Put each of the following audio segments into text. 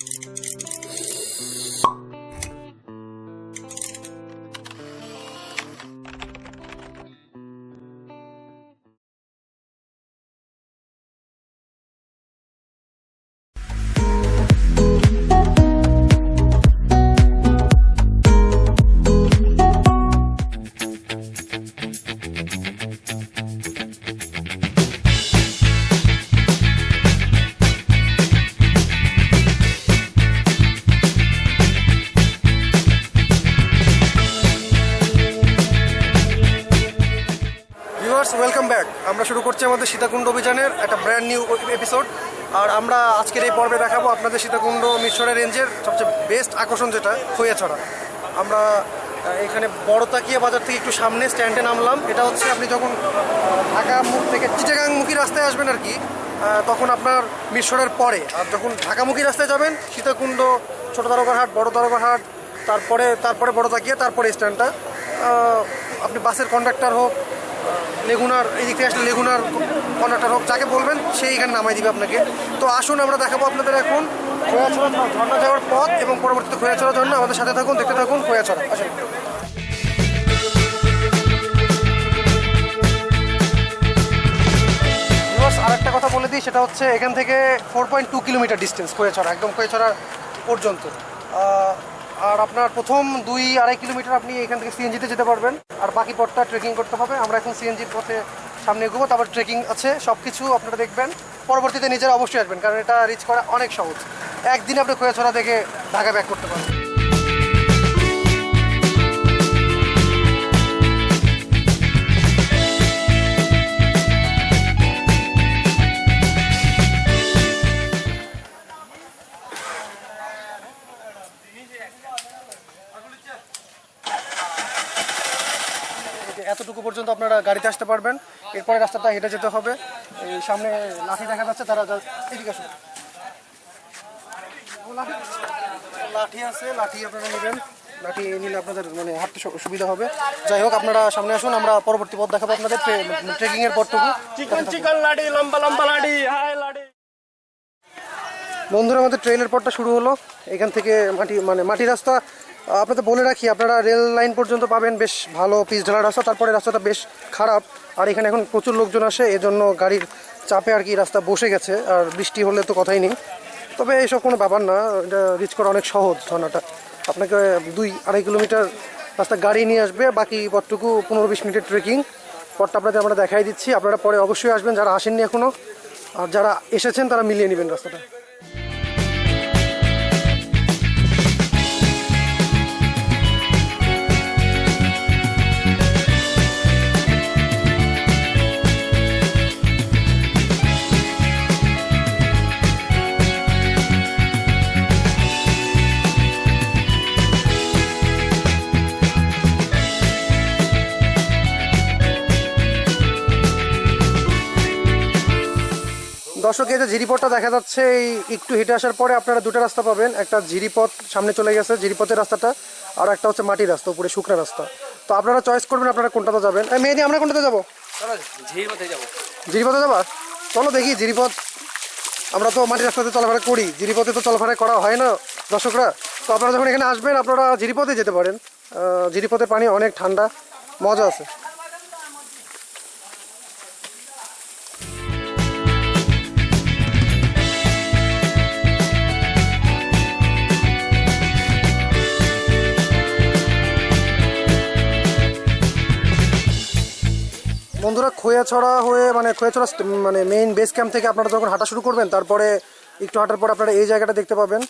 Mm-hmm. Welcome back আমরা শুরু করছি আমাদের সীতাকুণ্ড অভিযানের একটা ব্র্যান্ড নিউ এপিসোড আর আমরা আজকের এই পর্বে দেখাবো আপনাদের সীতাকুণ্ড মিশরের রেঞ্জের সবচেয়ে বেস্ট আকর্ষণ যেটা, খৈয়াছড়া। আমরা এখানে বড় তাকিয়া বাজার থেকে একটু সামনে স্ট্যান্ডে নামলাম। এটা হচ্ছে আপনি যখন ঢাকা মুখ থেকে চিটাগাংমুখী রাস্তায় আসবেন আর কি তখন আপনার মিশরের পরে। আর যখন ঢাকামুখী রাস্তায় যাবেন, সীতাকুণ্ড, ছোটো হাট বড় হাট তারপরে তারপরে বড় তাকিয়া, তারপরে স্ট্যান্ডটা আপনি বাসের কন্ডাক্টর হোক লেগুনার, এই দিক থেকে আসলে লেগুনার কন্ডাক্টর হোক, যাকে বলবেন, সেই এখানে নামাই দিবে আপনাকে। তো আসুন, আমরা দেখাবো আপনাদের এখন খোয়াছড়া ঝর্ণা যাওয়ার পথ এবং পরবর্তীতে খোয়াছড়া ঝর্ণা আমাদের সাথে থাকুন, দেখতে থাকুন খোয়াছড়া। আসুন। আর কথা বলে দিই, সেটা হচ্ছে এখান থেকে four point two kilometre distance Khoyachhora, একদম খোয়াছড়া পর্যন্ত। আর আপনার প্রথম দুই আড়াই কিলোমিটার আপনি এখান থেকে সিএনজিতে যেতে পারবেন। আর বাকি পথটা ট্রেকিং করতে হবে। আমরা এখন সিএনজির পথে সামনে এগোবো, তারপর ট্রেকিং আছে সব কিছু আপনারা দেখবেন। পরবর্তীতে নিজেরা অবশ্যই আসবেন, কারণ এটা রিচ করা অনেক সহজ। একদিন আপনি খোয়াছড়া দেখে ঢাকা ব্যাক করতে পারবেন। পর্যন্ত আপনারা গাড়িতে আসতে পারবেন। এরপরে রাস্তাটা হেঁটে যেতে হবে। এই সামনে লাঠি দেখা যাচ্ছে তারা এদিকে আসুন। লাঠি আছে লাঠি আপনারা নেবেন। লাঠি নিলে আপনাদের মানে হাঁটতে সুবিধা হবে। যাই হোক আপনারা সামনে আসুন আমরা পরবর্তী পথ দেখাবো আপনাদের ট্রেকিং এর পথটুকু চিকন চিকন লাডি লম্বা লম্বা লাডি হাই লাডি। বন্ধুরা আমাদের ট্রেনের পথটা শুরু হলো। এখান থেকে মাটি মানে মাটি রাস্তা আপনাদের বলে রাখি, আপনারা রেল লাইন পর্যন্ত পাবেন, বেশ ভালো পিচ ঢালা রাস্তা। তারপরে রাস্তাটা বেশ খারাপ, আর এখানে এখন প্রচুর লোকজন আসে, এজন্য গাড়ির চাপে আর কি রাস্তা বসে গেছে, আর বৃষ্টি হলে তো কথাই নেই। তবে এইসব কোনো ব্যাপার না, এটা রিচ করা অনেক সহজ ঝর্ণাটা আপনাকে দুই আড়াই কিলোমিটার রাস্তা গাড়ি নিয়ে আসবে, বাকি পথটুকু পনেরো বিশ মিনিটের ট্রেকিং পথটা আপনাদের আমরা দেখাই দিচ্ছি, আপনারা পরে অবশ্যই আসবেন, যারা আসেননি এখনও আর যারা এসেছেন তারা মিলিয়ে নেবেন রাস্তাটা। দর্শক এই যে ঝিরিপথটা দেখা যাচ্ছে এই একটু হেঁটে আসার পরে আপনারা দুটো রাস্তা পাবেন। একটা ঝিরিপথ সামনে চলে গেছে ঝিরিপথের রাস্তাটা আর একটা হচ্ছে মাটির রাস্তা উপরে শুকনা রাস্তা। তো আপনারা চয়েস করবেন আপনারা কোনটাতে যাবেন। মেয়েদি আমরা কোনটাতে যাব? ঝির মধ্যে যাব। জিরিপথে যাবা? চলো দেখি জিরিপথ আমরা তো মাটির রাস্তাতে চলাফেরা করি জিরিপথে তো চলাফেরা করা হয় না দর্শকরা। তো আপনারা যখন এখানে আসবেন আপনারা জিরিপথে যেতে পারেন। জিরিপথের পানি অনেক ঠান্ডা মজা আছে। বন্ধুরা খোয়াছড়া হয়ে মানে খোয়াছড়া মানে মেইন বেস ক্যাম্প থেকে আপনারা যখন হাঁটা শুরু করবেন, তারপরে একটু হাঁটার পর আপনারা এই জায়গাটা দেখতে পাবেন।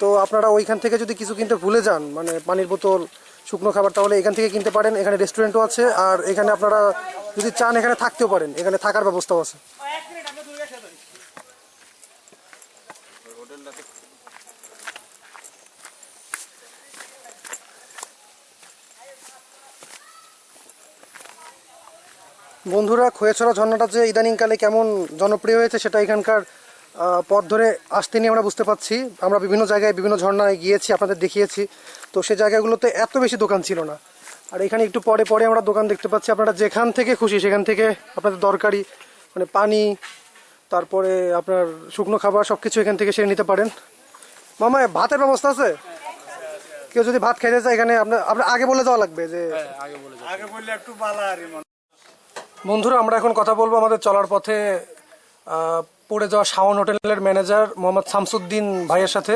তো আপনারা ওইখান থেকে যদি কিছু কিনতে ভুলে যান মানে পানির বোতল, শুকনো খাবার, তাহলে এখান থেকে কিনতে পারেন। এখানে রেস্টুরেন্টও আছে, আর এখানে আপনারা যদি চান, এখানে থাকতেও পারেন। এখানে থাকার ব্যবস্থাও আছে। বন্ধুরা খোয়াছড়া ঝর্ণাটা যে ইদানিংকালে কেমন জনপ্রিয় হয়েছে সেটা এখানকার পথ ধরে আসতে নিয়ে আমরা বুঝতে পারছি। আমরা বিভিন্ন জায়গায় বিভিন্ন ঝর্ণায় গিয়েছি আপনাদের দেখিয়েছি। তো সে জায়গাগুলোতে এত বেশি দোকান ছিল না। আর এখানে একটু পরে পরে আমরা দোকান দেখতে পাচ্ছি। আপনারা যেখান থেকে খুশি সেখান থেকে আপনাদের দরকারি মানে পানি তারপরে আপনার শুকনো খাবার সব কিছু এখান থেকে সেরে নিতে পারেন। মামা ভাতের ব্যবস্থা আছে? কেউ যদি ভাত খেতে চায় এখানে আপনার আপনার আগে বলে দেওয়া লাগবে যে আগে বললে একটু বালা আর বন্ধুরা আমরা এখন কথা বলব আমাদের চলার পথে পড়ে যাওয়া শাওন হোটেলের ম্যানেজার মোহাম্মদ শামসুদ্দিন ভাইয়ের সাথে।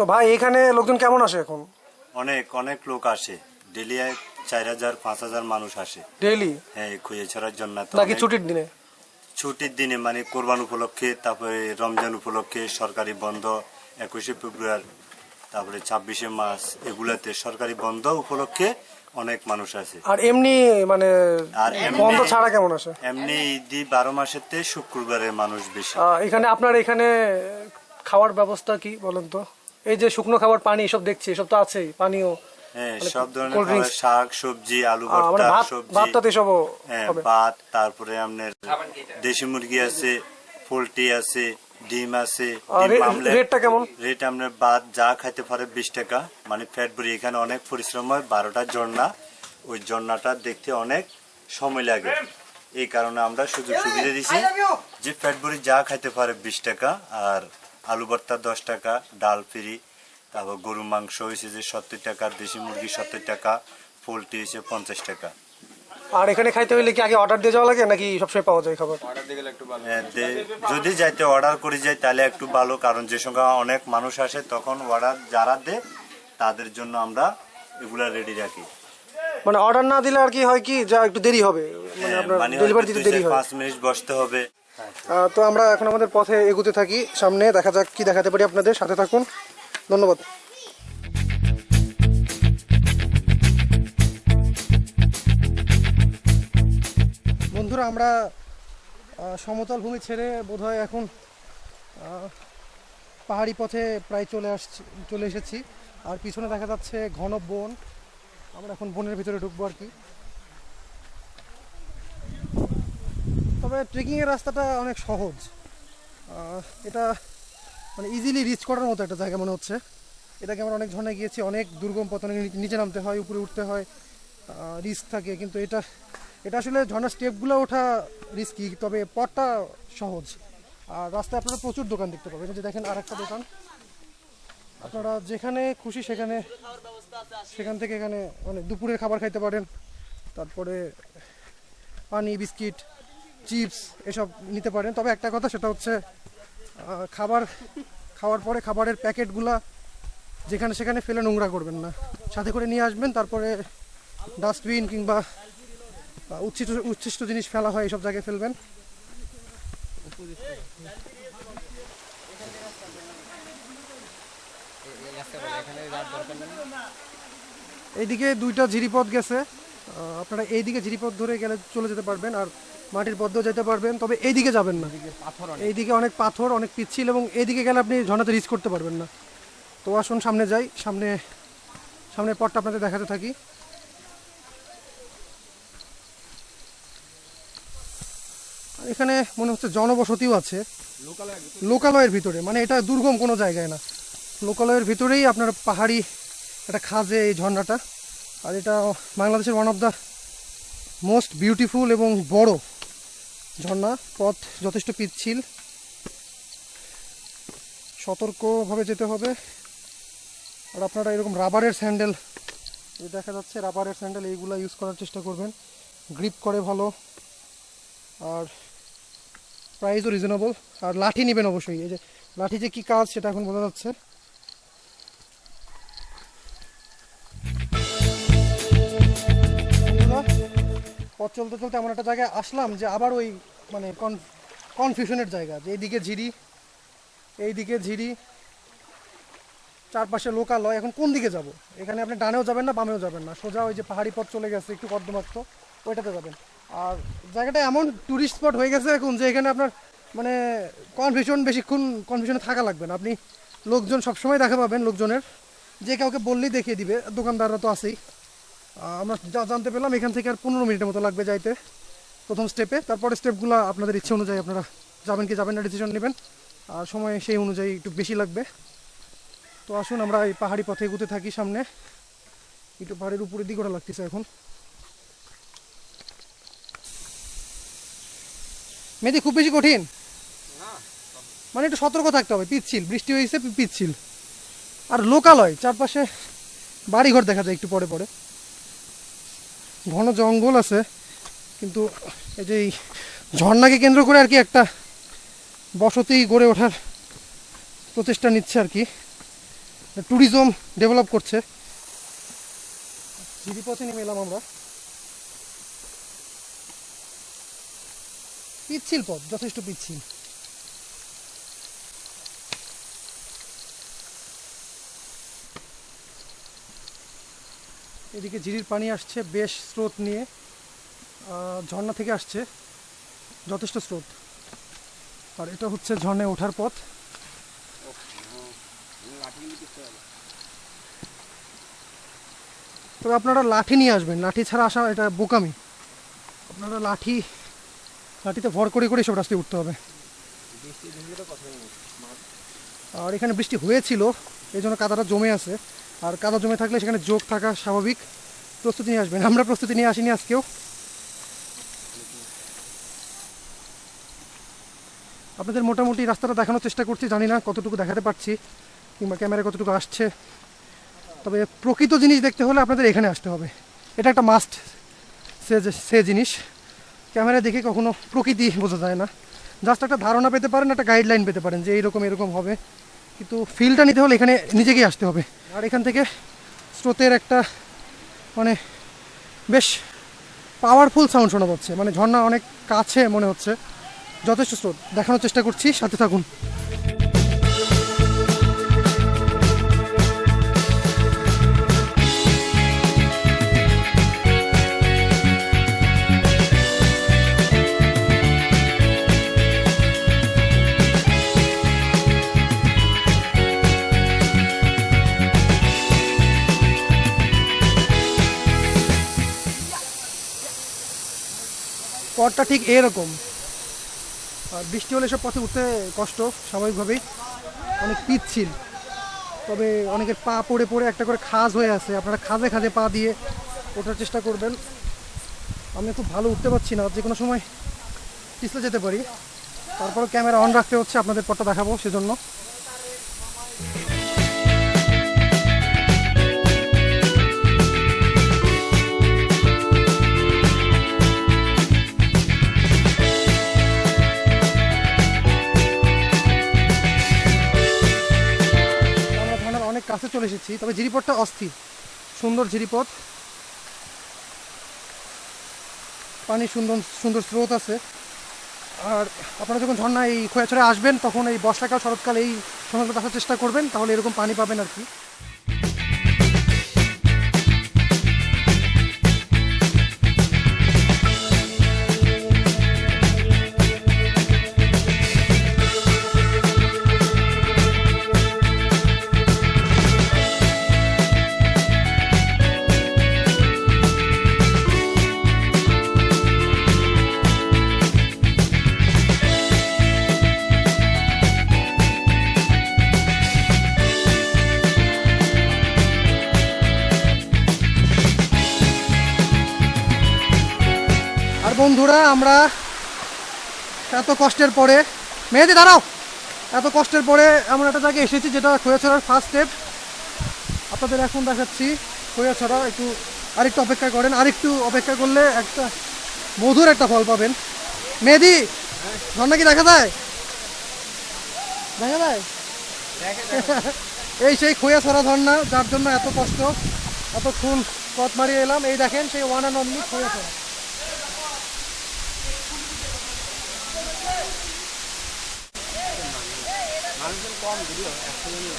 তো ভাই এখানে লোকজন কেমন আসে এখন? অনেক অনেক লোক আসে। ডেলি চার হাজার পাঁচ হাজার মানুষ আসে। ডেইলি? হ্যাঁ খুঁজে ছড়ার জন্য নাকি ছুটির দিনে? ছুটির দিনে মানে কোরবান উপলক্ষে তারপরে রমজান উপলক্ষে সরকারি বন্ধ একুশে ফেব্রুয়ারি তারপরে ছাব্বিশে মাস এগুলাতে সরকারি বন্ধ উপলক্ষে অনেক মানুষ আছে। আর এমনি মানে বন্ধ ছাড়া কেমন আসে এমনি ঈদি বারো মাসেতে শুক্রবারে মানুষ বেশি। এখানে আপনার এখানে খাওয়ার ব্যবস্থা কি বলেন তো? এই যে শুকনো খাবার পানি এসব দেখছি এসব তো আছেই পানিও। হ্যাঁ সব ধরনের শাক সবজি আলু মানে ভর্তা ভাত সবজি। হ্যাঁ ভাত তারপরে আপনার দেশি মুরগি আছে পোলট্রি আছে ডিম আছে। রেটটা কেমন? রেট আপনার ভাত যা খাইতে পারে বিশ টাকা। মানে ফ্যাট বুড়ি এখানে অনেক পরিশ্রম হয় বারোটা ঝর্ণা। ওই ঝর্ণাটা দেখতে অনেক সময় লাগে। এই কারণে আমরা সুযোগ সুবিধা দিছি যে ফ্যাট বুড়ি যা খাইতে পারে বিশ টাকা আর আলু ভর্তা দশ টাকা ডাল ফ্রি তারপর গরু মাংস হয়েছে যে সত্তর টাকা দেশি মুরগি সত্তর টাকা পোলট্রি হয়েছে পঞ্চাশ টাকা। আর এখানে খাইতে হইলে কি আগে অর্ডার দিয়ে যাওয়া লাগে নাকি সবসময় পাওয়া যায় খাবার? হ্যাঁ, দে- যদি যাইতে অর্ডার করে যায় তাহলে একটু ভালো কারণ যে সঙ্গে অনেক মানুষ আসে তখন অর্ডার যারা দেয় তাদের জন্য আমরা এগুলা রেডি রাখি। মানে অর্ডার না দিলে আর কি হয় কি যা একটু দেরি হবে মানে হ্যাঁ, আপনার মানে ডেলিভারি দিতে দেরি হয়। পাঁচ মিনিট বসতে হবে। আহ, তো আমরা এখন আমাদের পথে এগুতে থাকি। সামনে দেখা যাক কি দেখাতে পারি আপনাদের সাথে থাকুন। ধন্যবাদ। বন্ধুরা, আমরা সমতল ভূমি ছেড়ে বোধহয় এখন পাহাড়ি পথে প্রায় চলে আসছি, চলে এসেছি। আর পিছনে দেখা যাচ্ছে ঘন বন। আমরা এখন বনের ভিতরে ঢুকবো আর কি। তবে ট্রেকিংয়ের রাস্তাটা অনেক সহজ। এটা মানে ইজিলি রিচ করার মতো একটা জায়গা মনে হচ্ছে। এটাকে আমরা অনেক ঝর্ণায় গিয়েছি, অনেক দুর্গম পথনে নিচে নামতে হয়, উপরে উঠতে হয়। রিস্ক থাকে, কিন্তু এটা এটা আসলে ঝর্ণার স্টেপগুলো ওঠা রিস্কি তবে পথটা সহজ। আর রাস্তায় আপনারা প্রচুর দোকান দেখতে পাবেন। যে দেখেন আর একটা দোকান। আপনারা যেখানে খুশি সেখানে, সেখান থেকে এখানে মানে দুপুরের খাবার খাইতে পারেন। তারপরে পানি, বিস্কিট, চিপস এসব নিতে পারেন। তবে একটা কথা, সেটা হচ্ছে খাবার খাওয়ার পরে খাবারের প্যাকেটগুলা যেখানে সেখানে ফেলে নোংরা করবেন না। সাথে করে নিয়ে আসবেন, তারপরে ডাস্টবিন কিংবা উচ্ছিষ্ট উচ্ছিষ্ট জিনিস ফেলা হয় এইসব জায়গায় ফেলবেন। এইদিকে দুইটা ঝিরিপথ গেছে। আপনারা এইদিকে ঝিরিপথ ধরে গেলে চলে যেতে পারবেন আর মাটির পথেও যেতে পারবেন তবে এইদিকে যাবেন না। এইদিকে অনেক। পাথর অনেক পিচ্ছিল এবং এইদিকে গেলে আপনি ঝর্ণাতে রিচ করতে পারবেন না। তো আসুন সামনে যাই। সামনে সামনের পথটা আপনাদের দেখাতে থাকি। এখানে মনে হচ্ছে জনবসতিও আছে। লোকালয়ের ভিতরে মানে এটা দুর্গম কোনো জায়গায় না। লোকালয়ের ভিতরেই আপনার পাহাড়ি একটা খাজে এই ঝর্ণাটা। আর এটা বাংলাদেশের one of the most beautiful এবং বড় ঝর্ণা, পথ যথেষ্ট পিচ্ছিল। সতর্কভাবে যেতে হবে। আর আপনারা এরকম রাবারের স্যান্ডেল দেখা যাচ্ছে রাবারের স্যান্ডেল এইগুলো ইউজ করার চেষ্টা করবেন। গ্রিপ করে ভালো। আর প্রাইসও রিজনেবল আর লাঠি নেবেন অবশ্যই। এই যে লাঠি যে কী কাজ সেটা এখন বোঝা যাচ্ছে। পথ চলতে চলতে এমন একটা জায়গায় আসলাম যে আবার ওই মানে কনফিউশনের জায়গা, যে এইদিকে ঝিরি এইদিকে ঝিরি, চারপাশে লোকালয়, এখন কোন দিকে যাব? এখানে আপনি ডানেও যাবেন না বামেও যাবেন না, সোজা ওই যে পাহাড়ি পথ চলে গেছে, একটু কর্দমাক্ত ওইটাতে যাবেন। আর জায়গাটা এমন ট্যুরিস্ট স্পট হয়ে গেছে এখন যে এখানে আপনার মানে কনফিউশন বেশিক্ষণ কনফিউশনে থাকা লাগবে না। আপনি লোকজন সবসময় দেখা পাবেন লোকজনের। যে কাউকে বললেই দেখিয়ে দিবে। দোকানদাররা তো আছেই। আমরা যা জানতে পেলাম এখান থেকে আর পনেরো মিনিটের মতো লাগবে যাইতে প্রথম স্টেপে তারপরে স্টেপগুলো আপনাদের ইচ্ছে অনুযায়ী আপনারা যাবেন কি যাবেন না ডিসিশন নেবেন। আর সময় সেই অনুযায়ী একটু বেশি লাগবে। তো আসুন আমরা এই পাহাড়ি পথে এগুতে থাকি সামনে। একটু পাহাড়ের উপরের দিকে ওটা লাগতেছে এখন। মেয়েদি খুব বেশি কঠিন। মানে একটু সতর্ক থাকতে হবে পিচ্ছিল। বৃষ্টি হয়েছে পিচ্ছিল। আর লোকালয় চারপাশে বাড়িঘর দেখা যায় একটু পরে পরে। ঘন জঙ্গল আছে কিন্তু এই যে এই ঝর্ণাকে কেন্দ্র করে আর কি একটা বসতি গড়ে ওঠার প্রচেষ্টা নিচ্ছে আর কি। ট্যুরিজম ডেভেলপ করছে। জিরিপথে নেমে এলাম আমরা। পিচ্ছিল পথ যথেষ্ট পিচ্ছিল। এদিকে ঝিরির পানি আসছে, বেশ স্রোত নিয়ে। ঝর্ণা থেকে আসছে, যথেষ্ট স্রোত। আর এটা হচ্ছে ঝর্ণায় ওঠার পথ। তবে আপনারা লাঠি নিয়ে আসবেন, লাঠি ছাড়া আসা এটা বোকামি। আপনারা লাঠি লাঠিতে ভর করে করে সব রাস্তায় উঠতে হবে। আর এখানে বৃষ্টি হয়েছিল এই জন্য কাদাটা জমে আছে। আর কাদা জমে থাকলে সেখানে যোগ থাকা স্বাভাবিক। প্রস্তুতি নিয়ে আসবেন, আমরা প্রস্তুতি নিয়ে আসিনি আজকেও। আপনাদের মোটামুটি রাস্তাটা দেখানোর চেষ্টা করছি, জানি না কতটুকু দেখাতে পারছি, কিংবা ক্যামেরা কতটুকু আসছে। তবে প্রকৃত জিনিস দেখতে হলে আপনাদের এখানে আসতে হবে। এটা একটা মাস্ট সে সে জিনিস। ক্যামেরা দেখে কখনো প্রকৃতি বোঝা যায় না। জাস্ট একটা ধারণা পেতে পারেন, একটা গাইডলাইন পেতে পারেন যে এইরকম এরকম হবে। কিন্তু ফিলটা নিতে হলে এখানে নিজেকেই আসতে হবে। আর এখান থেকে স্রোতের একটা মানে বেশ পাওয়ারফুল সাউন্ড শোনা যাচ্ছে। মানে ঝর্ণা অনেক কাছে মনে হচ্ছে। যথেষ্ট স্রোত। দেখানোর চেষ্টা করছি, সাথে থাকুন। পথটা ঠিক এরকম। আর বৃষ্টি হলে সব পথে উঠতে কষ্ট, স্বাভাবিকভাবেই। অনেক পিচ্ছিল। তবে অনেকের পা পড়ে পড়ে একটা করে খাজ হয়ে আছে। আপনারা খাজে খাজে পা দিয়ে ওঠার চেষ্টা করবেন। আমি খুব ভালো উঠতে পারছি না। যে কোনো সময় পিছলে যেতে পারি। তারপরে ক্যামেরা অন রাখতে হচ্ছে। আপনাদের পথটা দেখাবো সেজন্য। চলে এসেছি, তবে ঝিরিপথটা অস্থির। সুন্দর ঝিরিপথ। পানি সুন্দর সুন্দর স্রোত আছে। আর আপনারা যখন ঝর্ণা এই খোয়াছড়ে আসবেন, তখন এই বর্ষাকাল, শরৎকাল এই সময়গুলো আসার চেষ্টা করবেন, তাহলে এরকম পানি পাবেন আর কি। বন্ধুরা, আমরা এত কষ্টের পরে মেয়েদি দাঁড়াও, এত কষ্টের পরে আমরা একটা জায়গায় এসেছি যেটা খোয়াছড়ার ফার্স্ট স্টেপ আপনাদের এখন দেখাচ্ছি খোয়াছড়া, একটু আরেকটু অপেক্ষা করেন, আরেকটু অপেক্ষা করলে একটা মধুর একটা ফল পাবেন। মেহেদি ঝর্ণা কি দেখা যায়? দেখা যায়? এই সেই খোয়া ছড়া ঝর্ণা যার জন্য এত কষ্ট, এতক্ষণ পথ মারিয়ে এলাম। এই দেখেন সেই ওয়ান অ্যান্ড অনলি খোয়াছড়া। বন্ধুরা মানুষজন কম যদিও একসঙ্গে নেই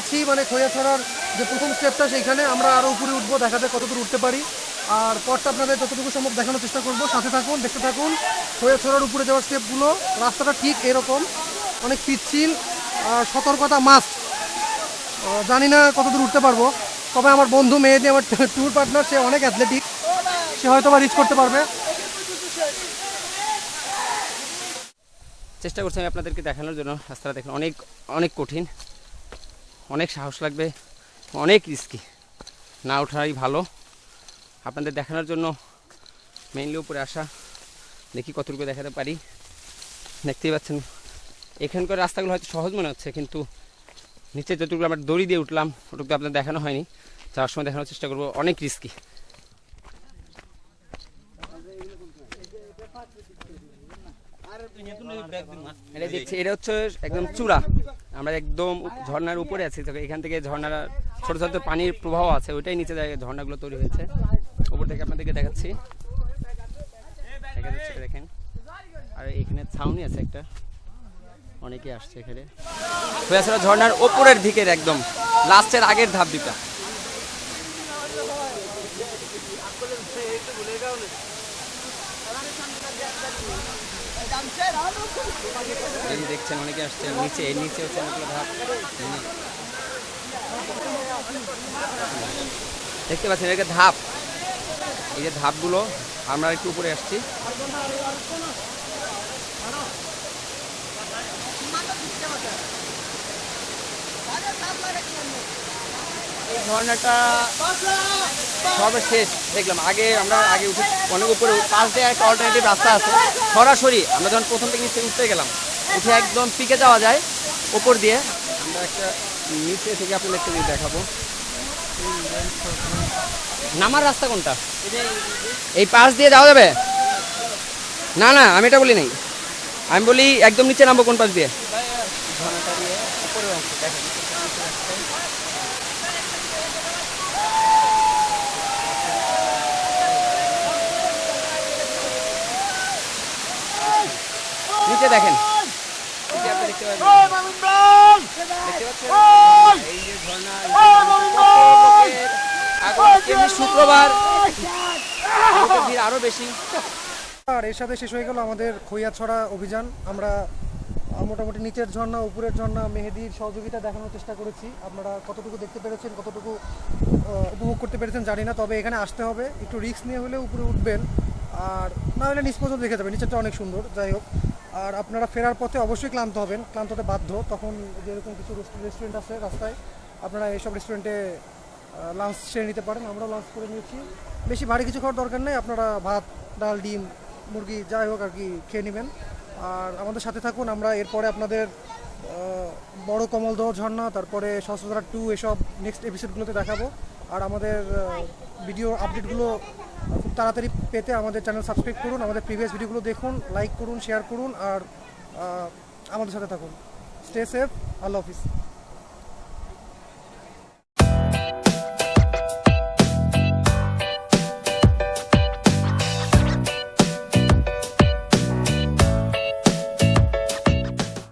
আছি মানে খৈয়াছড়ার যে প্রথম স্টেপটা সেইখানে আমরা আরও উপরে উঠবো দেখা যায় কতদূর উঠতে পারি। আর পরটা আপনাদের যতটুকু সম্ভব দেখানোর চেষ্টা করব। সাথে থাকুন, দেখতে থাকুন খৈয়াছড়ার উপরে যাওয়ার স্টেপগুলো রাস্তাটা ঠিক এরকম, অনেক পিচ্ছিল সতর্কতা মাস্ট জানি না কতদূর উঠতে পারব। তবে আমার বন্ধু মেয়েদি আমার ট্যুর পার্টনার সে অনেক অ্যাথলেটিক সে হয়তো বা রিচ করতে পারবে। চেষ্টা করছি আমি আপনাদেরকে দেখানোর জন্য। রাস্তাটা দেখুন, অনেক অনেক কঠিন। অনেক সাহস লাগবে, অনেক রিস্কি। না ওঠাই ভালো। আপনাদের দেখানোর জন্য মেইনলি উপরে আসা। দেখি কতটুকু দেখাতে পারি। দেখতেই পাচ্ছেন, এখানকার রাস্তাগুলো হয়তো সহজ মনে হচ্ছে, কিন্তু নিচে যতটুকু আমরা দড়ি দিয়ে উঠলাম, ওটুকু আপনাদের দেখানো হয়নি। যাওয়ার সময় দেখানোর চেষ্টা করব, অনেক রিস্কি। এটা হচ্ছে একদম চূড়া। আমরা একদম ঝর্ণার উপরে আছি এখান থেকে ঝর্ণার ছোট ছোট পানির প্রবাহ আছে, ওইটাই নিচে ঝর্ণাগুলো তৈরি হয়েছে। উপর থেকে আপনাদেরকে দেখাচ্ছি। দেখেন? আর এখানে ছাউনি আছে একটা। অনেকে আসছে এখানে। হয়েছিল ঝর্ণার ওপরের দিকের একদম, লাস্টের আগের ধাপ দুটা এই দেখছেন, অনেকে আসছে নিচে এর নিচে হচ্ছে অনেকগুলো ধাপ দেখতে পাচ্ছেন এটাকে ধাপ। এই যে ধাপগুলো, আমরা একটু উপরে আসছি। এই ঝর্ণাটা সর্বশেষ দেখলাম। আগে আমরা আগে উঠে অনেক উপরে পাশ দিয়ে একটা অল্টারনেটিভ রাস্তা আছে। সরাসরি আমরা যখন প্রথম থেকে নিচে উঠতে গেলাম, উঠে একদম পিকে যাওয়া যায়, ওপর দিয়ে। আমরা একটা নিচে থেকে আপনাদেরকে যদি দেখাবো। নামার রাস্তা কোনটা? এই পাশ দিয়ে যাওয়া যাবে? না না, আমি এটা বলি নাই। আমি বলি একদম নিচে নামবো কোন পাশ দিয়ে ঝর্ণাটা দিয়ে উপরের অংশ দেখেন নিচে দেখেন নিচে আপনি দেখতে পাবেন দেখতে পাচ্ছেন এই যে ঝর্ণা কত লোকের আগমন। এমনি শুক্রবার। আরও বেশি। আর এর সাথে শেষ হয়ে গেল আমাদের খৈয়াছড়া অভিযান। আমরা মোটামুটি নিচের ঝর্ণা উপরের ঝর্ণা মেহেদির সহযোগিতা দেখানোর চেষ্টা করেছি। আপনারা কতটুকু দেখতে পেরেছেন কতটুকু উপভোগ করতে পেরেছেন জানি না তবে এখানে আসতে হবে। একটু রিস্ক নিয়ে হলে উপরে উঠবেন। আর না হলে নিচ পর্যন্ত দেখে যাবেন। নিচেরটা অনেক সুন্দর যাই হোক। আর আপনারা ফেরার পথে অবশ্যই ক্লান্ত হবেন ক্লান্ত হতে বাধ্য। তখন যেরকম কিছু রেস্টুরেন্ট আছে রাস্তায়, আপনারা এইসব রেস্টুরেন্টে লাঞ্চ সেরে নিতে পারেন। আমরাও লাঞ্চ করে নিয়েছি। বেশি ভারী কিছু খাওয়ার দরকার নেই। আপনারা ভাত, ডাল, ডিম, মুরগি যাই হোক আর কি খেয়ে নেবেন। আর আমাদের সাথে থাকুন। আমরা এরপরে আপনাদের বড় কমলদহ ঝর্ণা, তারপরে সহস্রধারা টু, এসব নেক্সট এপিসোডগুলোতে দেখাবো। আর আমাদের ভিডিও আপডেটগুলো তাড়াতাড়ি পেতে আমাদের চ্যানেল সাবস্ক্রাইব করুন, আমাদের প্রিভিয়াস ভিডিওগুলো দেখুন লাইক করুন শেয়ার করুন, আর আমাদের সাথে থাকুন। স্টে সেফ আল্লাহ হাফিজ।